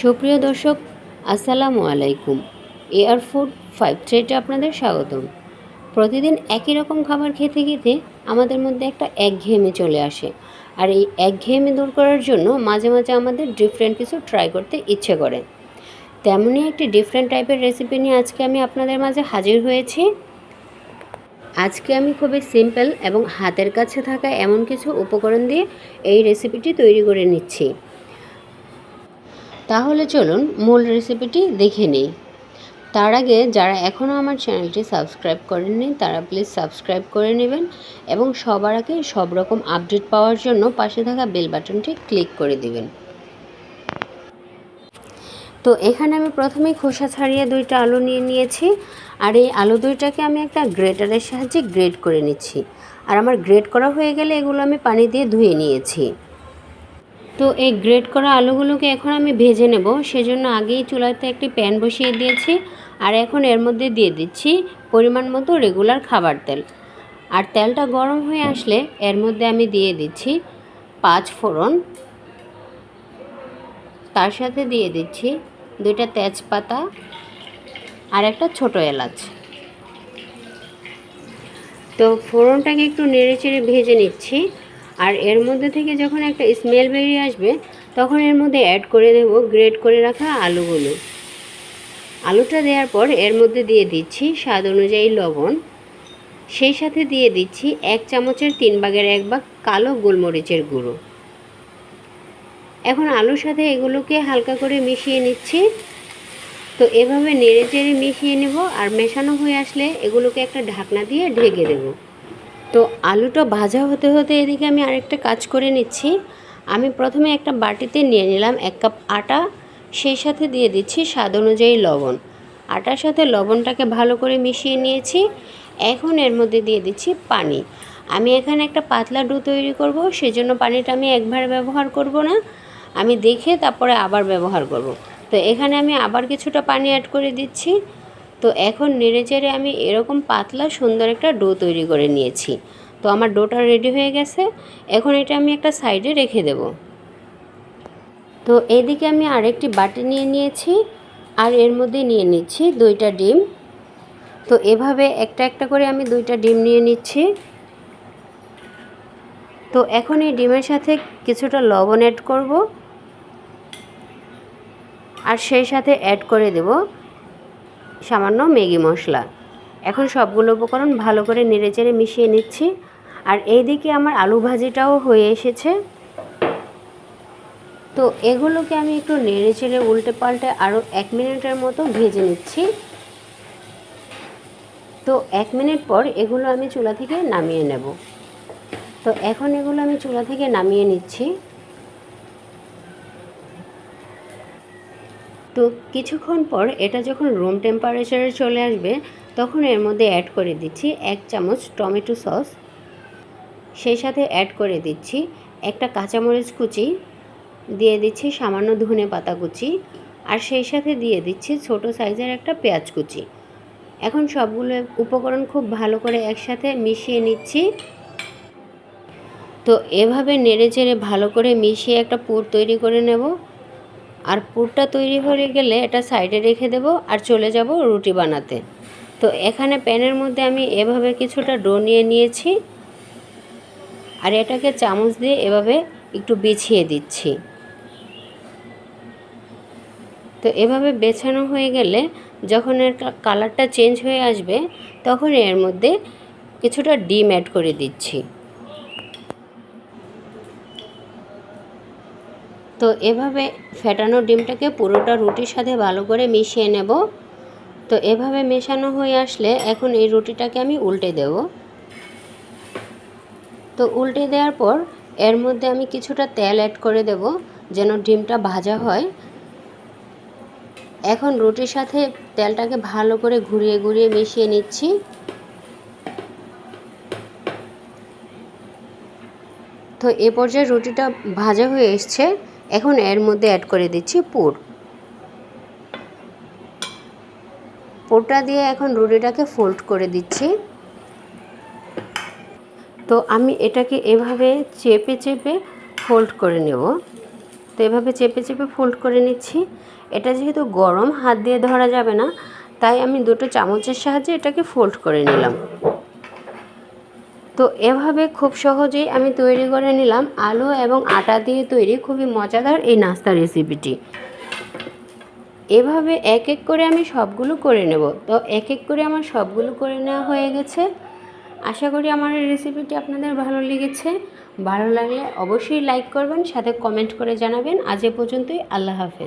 সুপ্রিয় দর্শক, আসসালামু আলাইকুম। এয়ার ফুড ফাইভ থ্রিতে আপনাদের স্বাগতম। প্রতিদিন একই রকম খাবার খেতে খেতে আমাদের মধ্যে একটা একঘেয়েমি চলে আসে। আর এই একঘেয়েমি দূর করার জন্য মাঝে মাঝে আমাদের ডিফারেন্ট কিছু ট্রাই করতে ইচ্ছে করে। তেমনই একটি ডিফারেন্ট টাইপের রেসিপি নিয়ে আজকে আমি আপনাদের মাঝে হাজির হয়েছি। আজকে আমি খুবই সিম্পল এবং হাতের কাছে থাকা এমন কিছু উপকরণ দিয়ে এই রেসিপিটি তৈরি করে নিচ্ছি। তাহলে চলুন মূল রেসিপিটি দেখে নিই। তার আগে যারা এখনও আমার চ্যানেলটি সাবস্ক্রাইব করেননি, তারা প্লিজ সাবস্ক্রাইব করে নেবেন এবং সবার আগে সব রকম আপডেট পাওয়ার জন্য পাশে থাকা বেল বাটনটি ক্লিক করে দিবেন। তো এখানে আমি প্রথমেই খোসা ছাড়িয়ে দুইটা আলু নিয়ে নিয়েছি। আর এই আলু দুইটাকে আমি একটা গ্রেটারের সাহায্যে গ্রেট করে নিচ্ছি। আর আমার গ্রেট করা হয়ে গেলে এগুলো আমি পানি দিয়ে ধুয়ে নিয়েছি। তো এই গ্রেট করা আলুগুলোকে এখন আমি ভেজে নেব। সেজন্য আগেই চুলাতে একটি প্যান বসিয়ে দিয়েছি আর এখন এর মধ্যে দিয়ে দিচ্ছি পরিমাণ মতো রেগুলার খাবার তেল। আর তেলটা গরম হয়ে আসলে এর মধ্যে আমি দিয়ে দিচ্ছি পাঁচ ফোড়ন। তার সাথে দিয়ে দিচ্ছি দুইটা তেজপাতা আর একটা ছোট এলাচ। তো ফোড়নটাকে একটু নেড়ে চেড়ে ভেজে নিচ্ছি। আর এর মধ্যে থেকে যখন একটা স্মেল বেরিয়ে আসবে, তখন এর মধ্যে অ্যাড করে দেব গ্রেট করে রাখা আলুগুলো। আলুটা দেওয়ার পর এর মধ্যে দিয়ে দিচ্ছি স্বাদ অনুযায়ী লবণ। সেই সাথে দিয়ে দিচ্ছি এক চামচের তিন ভাগের এক ভাগ কালো গোলমরিচের গুঁড়ো। এখন আলুর সাথে এগুলোকে হালকা করে মিশিয়ে নিচ্ছি। তো এভাবে নেড়ে চেড়ে মিশিয়ে নেব আর মেশানো হয়ে আসলে এগুলোকে একটা ঢাকনা দিয়ে ঢেকে দেবো। তো আলুটা ভাজা হতে হতে এদিকে আমি আরেকটা কাজ করে নিচ্ছি। আমি প্রথমে একটা বাটিতে নিয়ে নিলাম এক কাপ আটা, সেই সাথে দিয়ে দিচ্ছি স্বাদ অনুযায়ী লবণ। আটার সাথে লবণটাকে ভালো করে মিশিয়ে নিয়েছি। এখন এর মধ্যে দিয়ে দিচ্ছি পানি। আমি এখানে একটা পাতলা ডো তৈরি করব, সেজন্য পানিটা আমি একবার ব্যবহার করব না। আমি দেখে তারপরে আবার ব্যবহার করব। তো এখানে আমি আবার কিছুটা পানি অ্যাড করে দিচ্ছি। তো এখন নেড়ে চেড়ে আমি এরকম পাতলা সুন্দর একটা ডো তৈরি করে নিয়েছি। তো আমার ডোটা রেডি হয়ে গেছে। এখন এটা আমি একটা সাইডে রেখে দেব। তো এদিকে আমি আরেকটি বাটি নিয়ে নিয়েছি আর এর মধ্যে নিয়ে নিচ্ছি দুইটা ডিম। তো এভাবে একটা একটা করে আমি দুইটা ডিম নিয়ে নিচ্ছি। তো এখন এই ডিমের সাথে কিছুটা লবণ অ্যাড করব। আর সেই সাথে অ্যাড করে দেব। সামান্য ম্যাগি মশলা। এখন সবগুলো উপকরণ ভালো করে নেড়েচেড়ে মিশিয়ে নিচ্ছি। আর এই দিকে আমার আলু ভাজিটাও হয়ে এসেছে। তো এগুলোকে আমি একটু নেড়ে চেড়ে উল্টে পাল্টে আরও এক মিনিটের মতো ভেজে নিচ্ছি। তো এক মিনিট পর এগুলো আমি চুলা থেকে নামিয়ে নেব। তো এখন এগুলো আমি চুলা থেকে নামিয়ে নিচ্ছি। তো কিছুক্ষণ পর এটা যখন রুম টেম্পারেচারে চলে আসবে, তখন এর মধ্যে অ্যাড করে দিচ্ছি এক চামচ টমেটো সস। সেই সাথে অ্যাড করে দিচ্ছি একটা কাঁচামরিচ কুচি, দিয়ে দিচ্ছি সামান্য ধনে পাতা কুচি, আর সেই সাথে দিয়ে দিচ্ছি ছোট সাইজের একটা পেঁয়াজ কুচি। এখন সবগুলো উপকরণ খুব ভালো করে একসাথে মিশিয়ে নিচ্ছি। তো এভাবে নেড়ে চেড়ে ভালো করে মিশিয়ে একটা পুর তৈরি করে নেব। আর পুরটা তৈরি হয়ে গেলে এটা সাইডে রেখে দেব আর চলে যাব রুটি বানাতে। তো এখানে প্যানের মধ্যে আমি এভাবে কিছুটা ডো নিয়ে নিয়েছি আর এটাকে চামচ দিয়ে এভাবে একটু বিছিয়ে দিচ্ছি। তো এভাবে বেছানো হয়ে গেলে যখন এর কালারটা চেঞ্জ হয়ে আসবে তখন এর মধ্যে কিছুটা ডিম অ্যাড করে দিচ্ছি। তো এভাবে ফেটানো ডিমটাকে পুরোটা রুটির সাথে ভালো করে মিশিয়ে নেব। তো এভাবে মেশানো হয়ে আসলে এখন এই রুটিটাকে আমি উল্টে দেব। তো উল্টে দেওয়ার পর এর মধ্যে আমি কিছুটা তেল অ্যাড করে দেব যেন ডিমটা ভাজা হয়। এখন রুটির সাথে তেলটাকে ভালো করে ঘুরিয়ে ঘুরিয়ে মিশিয়ে নিচ্ছি। তো এ পর্যায়ে রুটিটা ভাজা হয়ে এসছে। এখন এর মধ্যে অ্যাড করে দিচ্ছি পুর। পুরটা দিয়ে এখন রুটিটাকে ফোল্ড করে দিচ্ছি। তো আমি এটাকে এভাবে চেপে চেপে ফোল্ড করে নেব। তো এভাবে চেপে চেপে ফোল্ড করে নিচ্ছি। এটা যেহেতু গরম, হাত দিয়ে ধরা যাবে না, তাই আমি দুটো চামচের সাহায্যে এটাকে ফোল্ড করে নিলাম। তো এভাবে খুব সহজেই আমি তৈরি করে নিলাম আলু এবং আটা দিয়ে তৈরি খুবই মজাদার এই নাস্তা রেসিপিটি এভাবে এক এক করে আমি সবগুলো করে নেব। তো এক এক করে আমার সবগুলো করে নেওয়া হয়ে গেছে। আশা করি আমার এই রেসিপিটি আপনাদের ভালো লেগেছে। ভালো লাগলে অবশ্যই লাইক করবেন, সাথে কমেন্ট করে জানাবেন। আজ এ পর্যন্তই, আল্লাহ হাফেজ।